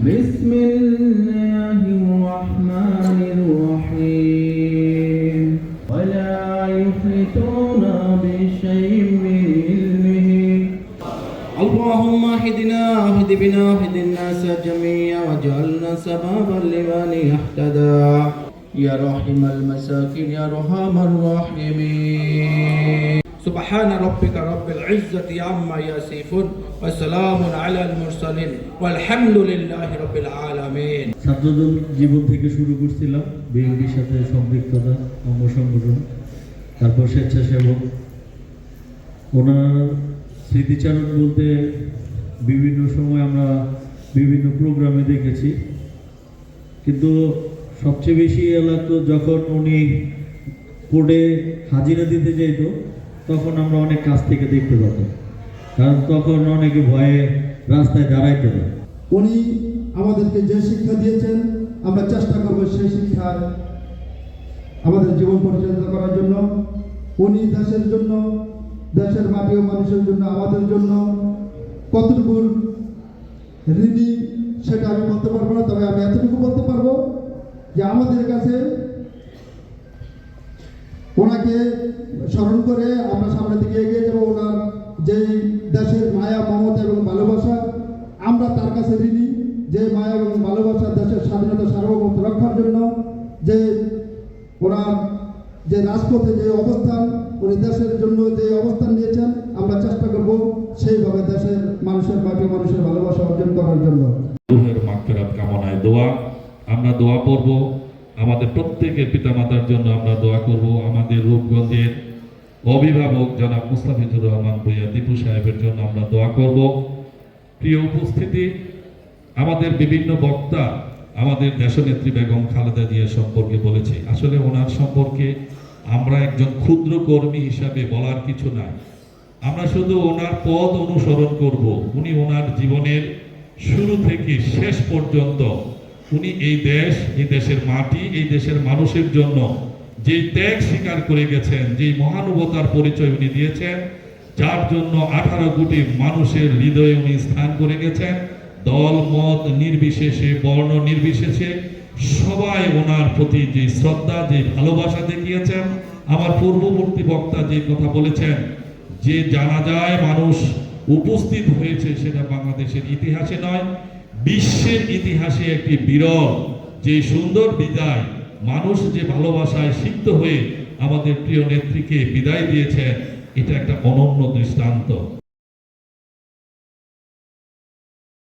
بسم الله الرحمن الرحيم. ولا يحيطون بشيء من علمه. اللهم اهدنا واهد بنا واهد الناس جميعا واجعلنا سببا لمن اهتدى. يا رحم المساكين يا رحم الراحمين. سبحان ربك رب العزة عما يصفون وسلام على المرسلين والحمد لله رب العالمين ছাত্রদল জীবন থেকে শুরু করছিলাম বিএনপির সাথে সম্পৃক্ততা অঙ্গ সংগঠন তারপর স্বেচ্ছাসেবক ওনার স্মৃতিচারণ বলতে বিভিন্ন সময় আমরা বিভিন্ন প্রোগ্রামে দেখেছি কিন্তু সবচেয়ে বেশি লাগতো যখন উনি কোর্টে হাজিরা দিতে যেত তখন আমরা অনেক কাছ থেকে দেখতে পেতাম কারণ তখন অনেকে ভয়ে রাস্তায় দাঁড়াইতে না। উনি আমাদেরকে যে শিক্ষা দিয়েছেন, আমরা চেষ্টা করব সেই শিক্ষায় আমাদের জীবন পরিচালিত করার জন্য। উনি দেশের জন্য, দেশের মাটি ও মানুষের জন্য, আমাদের জন্য কতটুকু ঋণী সেটা আমি বলতে পারব না, তবে আমি এতটুকু বলতে পারব যে আমাদের কাছে ওনাকে স্মরণ করে আমরা সামনের দিকে এগিয়ে যাব ওনার যেই দেশের মায়া, মমতা এবং ভালোবাসা। আমরা তার কাছে ঋণী। যে মায়া এবং ভালোবাসা দেশের স্বাধীনতা, সার্বভৌমত্ব রক্ষার জন্য, যে ওনার যে রাজপথে যে অবস্থান, উনি দেশের জন্য যে অবস্থান নিয়েছেন, আমরা চেষ্টা করব সেইভাবে দেশের মানুষের ও মানুষের ভালোবাসা অর্জন করার জন্য। দোয়া। আমরা দোয়া করব আমাদের প্রত্যেকের পিতামাতার জন্য আমরা দোয়া করব। আমাদের রূপগঞ্জের অভিভাবক জনাব মুস্তাফিজুর রহমান ভূঁইয়া, দীপু সাহেবের জন্য আমরা দোয়া করব। প্রিয় উপস্থিতি, আমাদের বিভিন্ন বক্তা আমাদের দেশনেত্রী বেগম খালেদা জিয়া সম্পর্কে বলেছে। আসলে ওনার সম্পর্কে আমরা একজন ক্ষুদ্র কর্মী হিসাবে বলার কিছু নাই। আমরা শুধু ওনার পদ অনুসরণ করব। উনি ওনার জীবনের শুরু থেকে শেষ পর্যন্ত উনি এই দেশ, এই দেশের মাটি, এই দেশের মানুষের জন্য যে ত্যাগ স্বীকার করে গেছেন যে মহানুভতার পরিচয় উনি দিয়েছেন, যার জন্য আঠারো কোটি মানুষের হৃদয়ে উনি স্থান করে গেছেন। দল, মত নির্বিশেষে, বর্ণ নির্বিশেষে সবাই ওনার প্রতি যে শ্রদ্ধা, যে ভালোবাসা দেখিয়েছেন, আমার পূর্ববর্তী বক্তা যে কথা বলেছেন, যে জানা যায় মানুষ উপস্থিত হয়েছে, সেটা বাংলাদেশের ইতিহাসে নয় বিশ্বের ইতিহাসে একটি বিরল, যে সুন্দর বিদায় মানুষ যে ভালোবাসায় সিদ্ধ হয়ে আমাদের প্রিয় নেত্রীকে বিদায় দিয়েছেন এটা একটা অনন্য দৃষ্টান্ত।